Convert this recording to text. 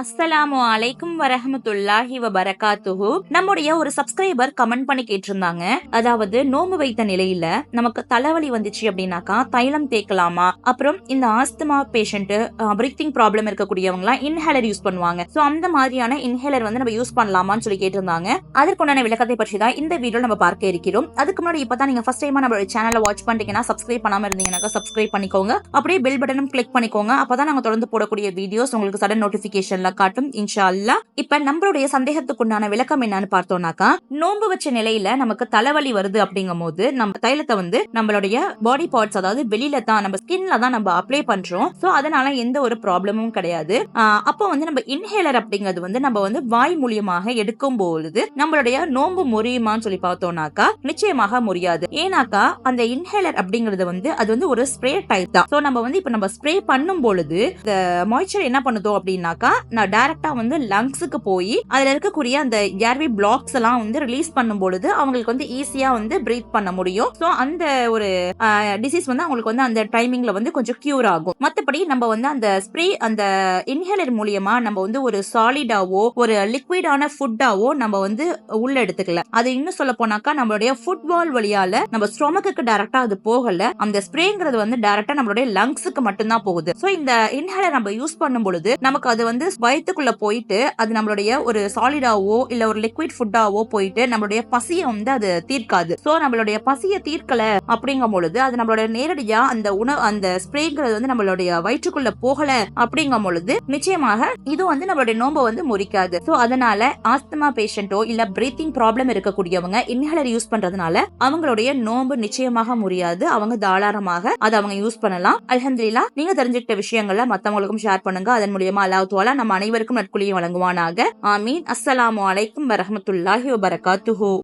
அஸ்ஸலாமு அலைக்கும் வரஹமத்துல்லாஹி வபரகாத்துஹு. நம்முடைய ஒரு சப்ஸ்கிரைபர் கமெண்ட் பண்ணி கேட்டிருந்தாங்க. அதாவது நோம்பு வைத்த நிலையில நமக்கு தலைவலி வந்துச்சு அப்படின்னாக்கா தைலம் தேய்க்கலாமா அப்புறம் இந்த ஆஸ்துமா பேஷண்ட் பிரீத்திங் ப்ராப்ளம் இருக்கக்கூடியவங்களாம் இன்ஹேலர் யூஸ் பண்ணுவாங்க. சோ அந்த மாதிரியான இன்ஹேலர் வந்து நம்ம யூஸ் பண்ணலாமான்னு சொல்லி கேட்டிருந்தாங்க. அதற்குண்டான விளக்கத்தை பற்றி தான் இந்த வீடியோ நம்ம பார்க்க இருக்கிறோம். அதுக்கு முன்னாடி இப்பதான் நீங்க ஃபர்ஸ்ட் டைமா நம்ம சேனலை வாட்ச் பண்ணிட்டீங்கன்னா சப்ஸ்கிரைப் பண்ணாம இருந்தீங்கன்னாக்கா சப்ஸ்கிரைப் பண்ணிக்கோங்க. அப்படியே பெல் பட்டனும் கிளிக் பண்ணிக்கோங்க. அப்பதான் நாங்க தொடர்ந்து போடக்கூடிய வீடியோஸ் உங்களுக்கு சடன் நோட்டிபிகேஷன்ல காட்டும் இன்ஷா அல்லா இப்ப நம்மளுடைய சந்தேகத்துக்குண்டான விளக்கம் என்னன்னு பார்த்தோம்னாக்கா நோன்பு வச்ச நிலையில நமக்கு தலைவலி வருது அப்படிங்கும் போது நம்ம தைலத்தை வந்து நம்மளுடைய பாடி பார்ட்ஸ் அதாவது வெளியில தான் நம்ம ஸ்கின்ல தான் நம்ம அப்ளை பண்றோம். சோ அதனால எந்த ஒரு ப்ராப்ளமும் கிடையாது. அப்போ வந்து நம்ம இன்ஹேலர் அப்படிங்கிறது வந்து நம்ம வந்து வாய் மூலியமாக எடுக்கும் பொழுது நம்மளுடைய நோன்பு முறியுமான்னு சொல்லி பார்த்தோம்னாக்கா நிச்சயமாக முறியாது. ஏன்னாக்கா அந்த இன்ஹேலர் அப்படிங்கிறது வந்து அது வந்து ஒரு ஸ்ப்ரே டைப் தான். சோ நம்ம வந்து இப்ப நம்ம ஸ்ப்ரே பண்ணும் பொழுது மாய்ச்சர் என்ன பண்ணுதோ அப்படின்னாக்கா டைரக்டா வந்து லங்ஸுக்கு போய் அதுல இருக்கக்கூடிய அந்த ஏர்வே பிளாக்ஸ் எல்லாம் வந்து ரிலீஸ் பண்ணும் பொழுது அவங்களுக்கு வந்து ஈஸியா வந்து பிரீத் பண்ண முடியும். ஸோ அந்த ஒரு டிசீஸ் வந்து அவங்களுக்கு வந்து அந்த டைமிங்ல வந்து கொஞ்சம் கியூர் ஆகும். மற்றபடி நம்ம வந்து அந்த ஸ்ப்ரே அந்த இன்ஹேலர் மூலியமா நம்ம வந்து ஒரு சாலிடாவோ ஒரு லிக்விடான ஃபுட்டாவோ நம்ம வந்து உள்ள எடுத்துக்கல. அது இன்னும் சொல்ல போனாக்கா நம்மளுடைய ஃபுட்பால் வழியால நம்ம ஸ்டொமக்கு டைரக்டா அது போகல. அந்த ஸ்ப்ரேங்கிறது வந்து டைரக்டா நம்மளுடைய லங்ஸுக்கு மட்டும்தான் போகுது. ஸோ இந்த இன்ஹேலர் நம்ம யூஸ் பண்ணும் பொழுது நமக்கு அது வந்து வயிற்றுக்குள்ள போயிட்டு அது நம்மளுடைய ஒரு சாலிடாவோ இல்ல ஒரு லிக்விட் ஃபுட்டாவோ போயிட்டு நம்மளுடைய பசியை வந்து அது தீர்க்காது. சோ நம்மளுடைய பசியை தீர்க்கல அப்படிங்கும் பொழுது அது நம்மளுடைய நேரடியா அந்த உணவு அந்த ஸ்ப்ரேங்கிறது வந்து நம்மளுடைய வயிற்றுக்குள்ள போகல அப்படிங்கும் பொழுது நிச்சயமாக இது வந்து நம்மளுடைய நோம்பை வந்து முறிக்காது. சோ அதனால ஆஸ்துமா பேஷண்டோ இல்ல பிரீத்திங் ப்ராப்ளம் இருக்கக்கூடியவங்க இன்ஹேலர் யூஸ் பண்றதுனால அவங்களுடைய நோம்பு நிச்சயமாக முடியாது அவங்க தாராளமாக அதை அவங்க யூஸ் பண்ணலாம். அல்ஹம்துலில்லாஹ் நீங்க தெரிஞ்சுக்கிட்ட விஷயங்களை மத்தவங்களுக்கும் ஷேர் பண்ணுங்க. அதன் மூலியமா அல்லாஹ் நம்ம நம் அனைவருக்கும் நற்குலியை வழங்குவானாக. ஆமீன். அஸ்ஸலாமு அலைக்கும் வரஹமத்துல்லாஹி வபரகாத்துஹு.